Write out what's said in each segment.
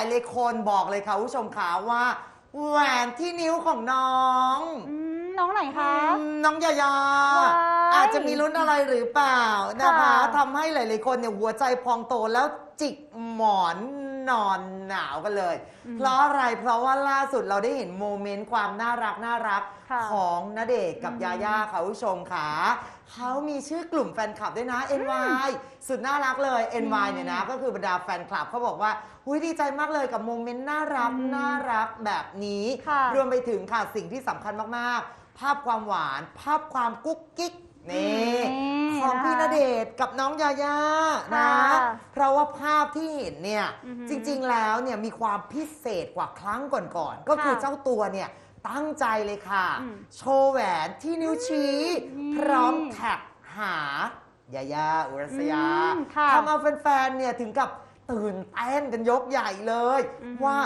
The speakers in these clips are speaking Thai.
หลายเลยคนบอกเลยค่ะคุณผู้ชมขาว่าแหวนที่นิ้วของน้องอืมน้องไหนคะ อืมน้องยายา ว้ายอาจจะมีลุ้นอะไรหรือเปล่านะคะค่ะ ทำให้หลาย ๆ คนเนี่ยหัวใจพองโตแล้วจิกหมอน นอนหนาวกันเลย เพราะอะไรเพราะว่าล่าสุดเราได้เห็นโมเมนต์ความน่ารักน่ารักค่ะของณเดชน์กับอืม ยาย่าค่ะคุณผู้ชมค่ะเขามีชื่อกลุ่มแฟนคลับด้วยนะ NY สุดน่ารักเลย NY เนี่ยนะ ก็คือบรรดาแฟนคลับเขาบอกว่าหุยดีใจมากเลยกับโมเมนต์น่ารักอืมน่ารักแบบนี้ ค่ะรวมไปถึงค่ะสิ่งที่สำคัญมากๆ ภาพความหวาน ภาพความกุ๊กกิ๊กนี่ นี่ ของพี่นะคะณเดชน์กับน้องยาย่านะ ค่ะเพราะว่าภาพที่เห็นเนี่ยอือหือจริงๆแล้วเนี่ยมีความพิเศษกว่าครั้งก่อนๆก็คือค่ะเจ้าตัวเนี่ยตั้งใจเลยค่ะ อืมโชว์แหวนที่นิ้วชี้อืมพร้อมแท็กหายาย่าอุรัสยาอืมค่ะทำเอาแฟนๆเนี่ยถึงกับตื่นเต้นกันยกใหญ่เลย อือหือว่า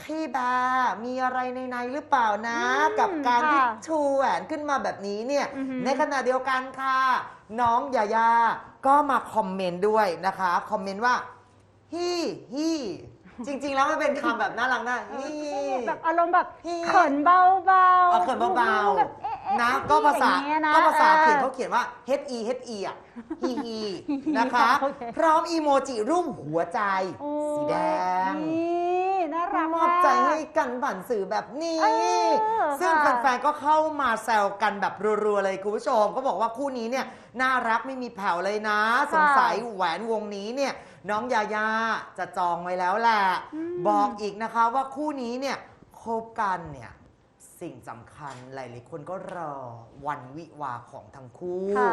พี่แบร์มีอะไรในในหรือเปล่านะ อืมกับการที่ ค่ะ ชูแหวนขึ้นมาแบบนี้เนี่ย อือหือในขณะเดียวกันค่ะ น้องยายาก็มาคอมเมนต์ด้วยนะคะ คอมเมนต์ว่าฮี่ฮี่จริง ๆ แล้วมันเป็นคำแบบน่ารักนะฮี่ แบบอารมณ์แบบฮี่ เขินเบาๆเอาเขินเบาแบบเอ๊ะเอ๊ๆนะก็ภาษาอย่งเงี้ยนะก็ภาษาเขียนออเขาเขียนว่า H E H E อะฮีฮีนะคะ โอเค พร้อมอีโมจิรูปหัวใจ โอ้ยสีแดง นี่ น่ารักมอบใจมากให้กันผ่านสื่อแบบนี้ เออซึ่งค่ะแฟนๆก็เข้ามาแซวกันแบบรัวๆเลยคุณผู้ชม ก็บอกว่าคู่นี้เนี่ยน่ารักไม่มีแผ่วเลยนะ สงสัยแหวนวงนี้เนี่ยน้องยายาจะจองไว้แล้วแหละ อืม บอกอีกนะคะว่าคู่นี้เนี่ยคบกันเนี่ยสิ่งสำคัญหลายๆคนก็รอวันวิวาห์ของทั้งคู่ ค่ะ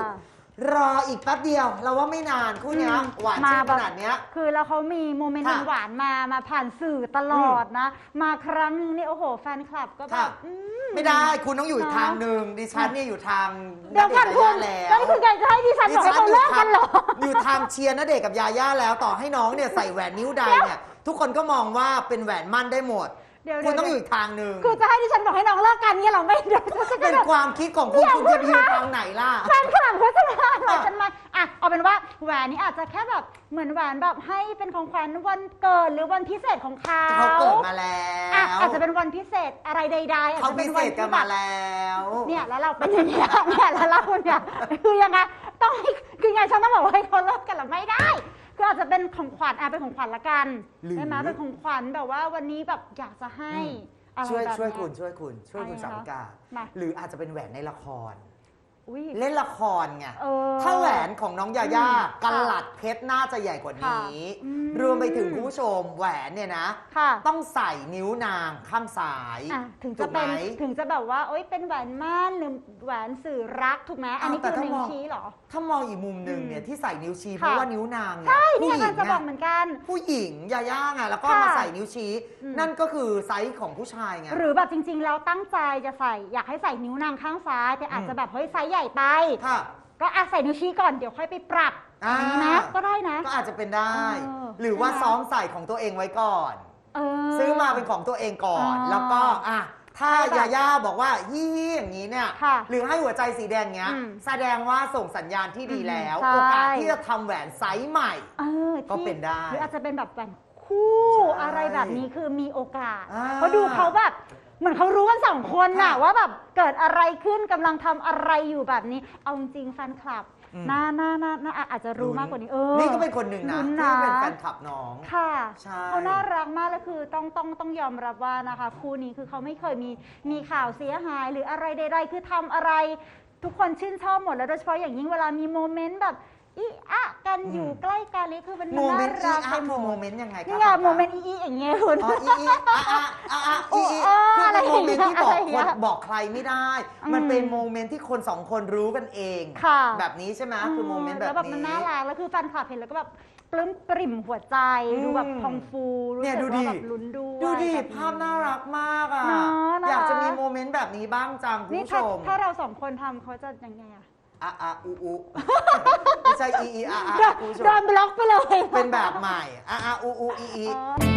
รออีกแป๊บเดียว เราว่าไม่นานคู่เนี้ยอืมหวานมาชื่นแบขบนาดเนี้ยคือแล้วเขามีโมเมนต์ค่ะหวานๆมา มาผ่านสื่อตลอดนะ มาครั้งนึงนี่โอ้โห แฟนคลับก็แบค่ะ บอืม ไม่ได้คุณต้องอยู่อีกนะทางหนึ่งดิฉันเนี่ยอยู่ทางเดี๋ยวกันณคุเดณชน์กับยาย่าแล้วนี่คือการจะให้ดิฉันบอกให้เขาเลิกกันเหรอ อยู่ทางเชียร์ณเดชน์กับยาย่าแล้วต่อให้น้องเนี่ยใส่แหวนนิ้วใดเนี่ยทุกคนก็มองว่าเป็นแหวนมั่นได้หมด เดี๋ยวคุณต้องอเดี๋ยวยู่อีกทางหนึ่งคือจะให้ดิฉันบอกให้น้องเลิกกันเนี่ยเราไม่เดี๋ยวฉันก็เป็นแบบ ความคิดของคุณคุณจะไปยืนทางไหนล่ะ แฟนคลับเขาจะมาหาฉันมาอะเอาเป็นว่าแหวนนี้อาจจะแค่แบบเหมือนแหวนแบบให้เป็นของขวัญวันเกิดหรือวันพิเศษของเขาเขาเกิดมาแล้อะวอาจจะเป็นวันพิเศษอะไรใดๆอาจเขาจะเป็พินเศวันษกันที่แบมาบ แล้วเนี่ยแล้วเราเป็นอย่างเงี้ยเนี่ยแล้วเราเนี่ยคือยังไงต้องให้คือไงฉันต้องบอกว่าให้เขาเลิกกันหรือไม่ได้ คืออาจจะเป็นของขวัญอะเป็นของขวัญละกันหรือ ใช่ไหมเป็นของขวัญแบบว่าวันนี้แบบอยากจะให้อะไรช่วยแบบช่วยเนี้ คุณช่วยคุณช่วยคุณอะไรสาคะวิกามา หรืออาจจะเป็นแหวนในละคร อุ้ยเล่นละครไง เออถ้าแหวนของน้องยาย่าอืมกลัดเพชรน่าจะใหญ่กว่านี้ค่ะอืม รวมไปถึงคุณผู้ชมแหวนเนี่ยนะ ค่ะต้องใส่นิ้วนางข้างซ้ายอะถึงถูจะกไหม เป็นถึงจะแบบว่าโอ๊ยเป็นแหวนม่านหรือแหวนสื่อรักถูกไหมอันนี้อ้าวแต่คือถ้านิ้วมอง ชี้เหรอ ถ้ามองอีกมุมหนึ่งเนี่ยอืมที่ใส่นิ้วชี้เพค่ะ ราะว่านิ้วนางเนี่ยใช่ผู้เนี่ยหญิกำลังงจะบอกไงเหมือนกัน ผู้หญิงยาย่าไงแล้วก็ค่ะมาใส่นิ้วชี้ อืม นั่นก็คือไซส์ของผู้ชายไง หรือแบบจริงๆ แล้วตั้งใจจะใส่อยากให้ใส่นิ้วนางข้างซ้าย แต่อาจจะแบบเฮ้ยไซส์ใหญ่ไป ค่ะ ก็อาใส่นิ้วชี้ก่อนเดี๋ยวค่อยไปปรับอ่าอย่างนี้นะก็ได้นะ ก็อาจจะเป็นได้ เออหรือว่าใช่ไหม ซ้อมใส่ของตัวเองไว้ก่อน เออ ซื้อมาเป็นของตัวเองก่อนอ๋อแล้วก็อะถ้าให้แบบยาย่าบอกว่ายี่ๆอย่างนี้เนี่ย ค่ะหรือให้หัวใจสีแดงเงี้ย อืมแสดงว่าส่งสัญญาณที่ดีแล้วใช่ โอกาสที่จะทำแหวนไซส์ใหม่ เออก็ที่เป็นได้หรืออาจจะเป็นแบบแหวนคู่ใช่อะไรแบบนี้คือมีโอกาส อ่าเพราะดูเขาแบบ เหมือนเขารู้กันสองคนน่ะค่ะว่าแบบเกิดอะไรขึ้นกำลังทำอะไรอยู่แบบนี้ เอาจริงๆแฟนคลับอืม น่าน่าน่าน่าอาจจะรู้มากกว่านี้เออ นี่ก็เป็นคนหนึ่งนะลุ้นที่นะเป็นแฟนคลับน้อง ค่ะใช่ เขาน่ารักมากแล้วคือต้องต้องต้องยอมรับว่านะคะ คู่นี้คือเขาไม่เคยมีมีข่าวเสียหาย หรืออะไรใดๆ คือทำอะไร ทุกคนชื่นชอบหมดแล้วโดยเฉพาะอย่างยิ่งเวลามีโมเมนต์แบบ อีอะกันอยู่ใกล้กันนี่คือมันโมเมน่านต์อีรักอาไปร์หคือมโมดเมนต์ยังไงคะนี่ไงคะโมเมนต์อีๆอย่างเงี้ยคุณ อ๋ออีอีอะอะอะอะอีอีโอ้คืออะไรเป็นโมเมนต์ที่บอกอะไรอย่างคเงี้นยบอกใครไม่ได้อืมมันเป็นโมเมนต์ที่คนสองคนรู้กันเองค่ะแบบนี้ใช่ไหมคือโมเมนต์แบแล้วบแบบมันนี้น่ารักแล้วคือแฟนคลับเห็นแล้วก็แบบปลื้มปริ่มหัวใจอืมดูแบบพองฟูรู้เนี่ยสึดูกดิว่าแบบลุ้นด้วยดูดิแบบภาพน่ารักมากอะเนอะน่ารักอยากจะมีโมเมนต์แบบนี้บ้างจังคุณนี่ผู้ชถ้ามถ้าเราสองคนทำเขาจะยังไงอะ อะอะอูอูไม่ใช่อีอีอะอะโดนคุณผู้ชโดมนบล็อกไปเลย เป็นแบบใหม่อะอะอูอูอีอี อ๋อ